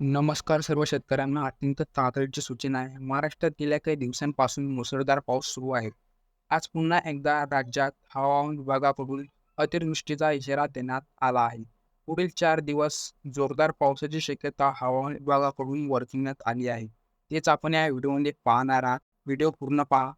नमस्कार सर्व शेतकऱ्यांना. अत्यंत तातडीची सूचना आहे. महाराष्ट्रात गेल्या काही दिवसांपासून मुसळधार पाऊस सुरू आहे. आज पुन्हा एकदा राज्यात हवामान विभागाकडून अतिवृष्टीचा इशारा देण्यात आला आहे. पुढील चार दिवस जोरदार पावसाची शक्यता हवामान विभागाकडून वर्तवण्यात आली आहे. तेच आपण या व्हिडिओमध्ये पाहणार आहात. व्हिडिओ पूर्ण पहा.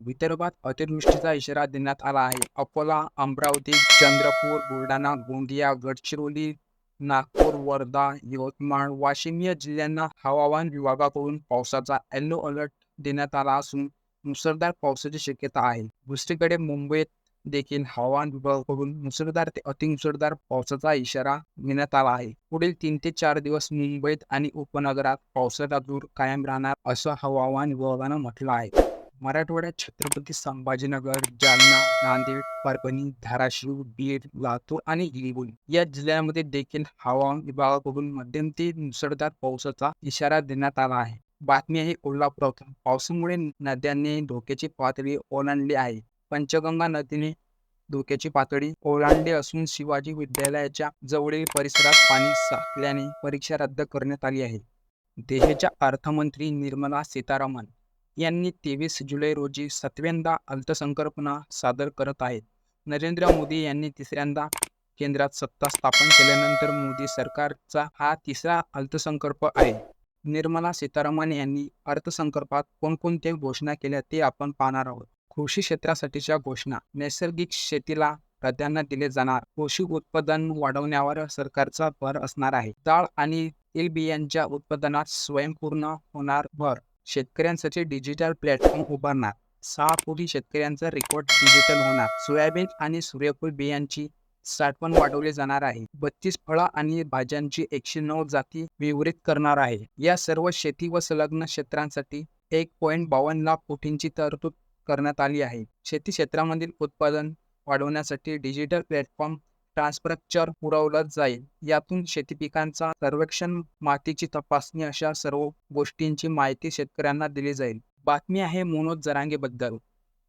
विदर्भात अतिवृष्टीचा इशारा देण्यात आला आहे. अकोला अमरावती चंद्रपूर बुलढाणा गोंदिया गडचिरोली नागपूर वर्धा यवतमाळ वाशिम या जिल्ह्यांना हवामान विभागाकडून पावसाचा येलो अलर्ट देण्यात आला असून मुसळधार पावसाची शक्यता आहे. दुसरीकडे मुंबईत देखील हवामान विभागाकडून मुसळधार ते अतिमुसळधार पावसाचा इशारा देण्यात आला आहे. पुढील तीन ते चार दिवस मुंबईत आणि उपनगरात पावसाचा दूर कायम राहणार असं हवामान विभागानं म्हटलं आहे. मराठवाड्यात छत्रपती संभाजीनगर जालना नांदेड परभणी धाराशिव बीड लातूर आणि हिंगोली या जिल्ह्यांमध्ये देखील हवामान विभागाकडून मध्यम ते मुसळधार पावसाचा इशारा देण्यात आला आहे. बातमी आहे कोल्हापुरातून पावसामुळे नद्यांनी धोक्याची पातळी ओलांडली आहे. पंचगंगा नदीने धोक्याची पातळी ओलांडली असून शिवाजी विद्यालयाच्या जवळील परिसरात पाणी साठल्याने परीक्षा रद्द करण्यात आली आहे. देशाच्या अर्थमंत्री निर्मला सीतारामन यांनी तेवीस जुलै रोजी सातव्यांदा अर्थसंकल्पना सादर करत आहेत. नरेंद्र मोदी यांनी तिसऱ्यांदा केंद्रात सत्ता स्थापन केल्यानंतर मोदी सरकारचा हा तिसरा अर्थसंकल्प आहे. निर्मला सीतारामन यांनी अर्थसंकल्पात कोणकोणत्या घोषणा केल्या ते आपण पाहणार आहोत. कृषी क्षेत्रासाठीच्या घोषणा नैसर्गिक शेतीला प्राधान्य दिले जाणार कृषी उत्पादन वाढवण्यावर सरकारचा भर असणार आहे. डाळ आणि तेलबियांच्या उत्पादनात स्वयंपूर्ण होणार भर शेतकऱ्यांसाठी डिजिटल प्लॅटफॉर्म उभारणार सहा कोटी शेतकऱ्यांचा रेकॉर्ड डिजिटल होणार. सोयाबीन आणि सूर्यफूल बियांची साठवण वाढवली जाणार आहे. बत्तीस फळं आणि भाज्यांची एकशे नऊ जाती विवरित करणार आहे. या सर्व शेती व संलग्न क्षेत्रांसाठी एक पॉईंट बावन्न लाख कोटींची तरतूद करण्यात आली आहे. शेती क्षेत्रामधील उत्पादन वाढवण्यासाठी डिजिटल प्लॅटफॉर्म ट्रान्सस्ट्रक्चर पुरवलं जाईल. यातून शेती पिकांचा सर्वेक्षण मातीची तपासणी अशा सर्व गोष्टींची माहिती शेतकऱ्यांना दिली जाईल. बातमी आहे मनोज जरांगेबद्दल.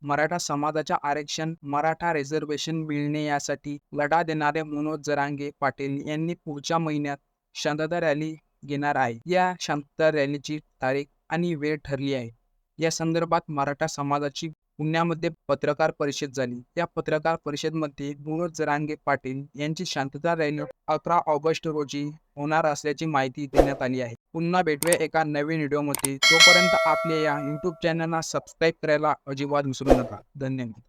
मराठा समाजाच्या आरक्षण मराठा रिझर्वेशन मिळणे यासाठी लढा देणारे मनोज जरांगे पाटील यांनी पुढच्या महिन्यात शांतता रॅली घेणार आहे. या शांतता रॅलीची तारीख आणि वेळ ठरली आहे. या संदर्भात मराठा समाजाची पुण्यामध्ये पत्रकार परिषद झाली. त्या पत्रकार परिषदमध्ये मनोज जरांगे पाटील यांची शांतता रॅली अकरा ऑगस्ट रोजी होणार असल्याची माहिती देण्यात आली आहे. पुन्हा भेटूया एका नवीन व्हिडिओमध्ये. तोपर्यंत आपल्या या युट्यूब चॅनलला सबस्क्राईब करायला अजिबात विसरू नका. धन्यवाद.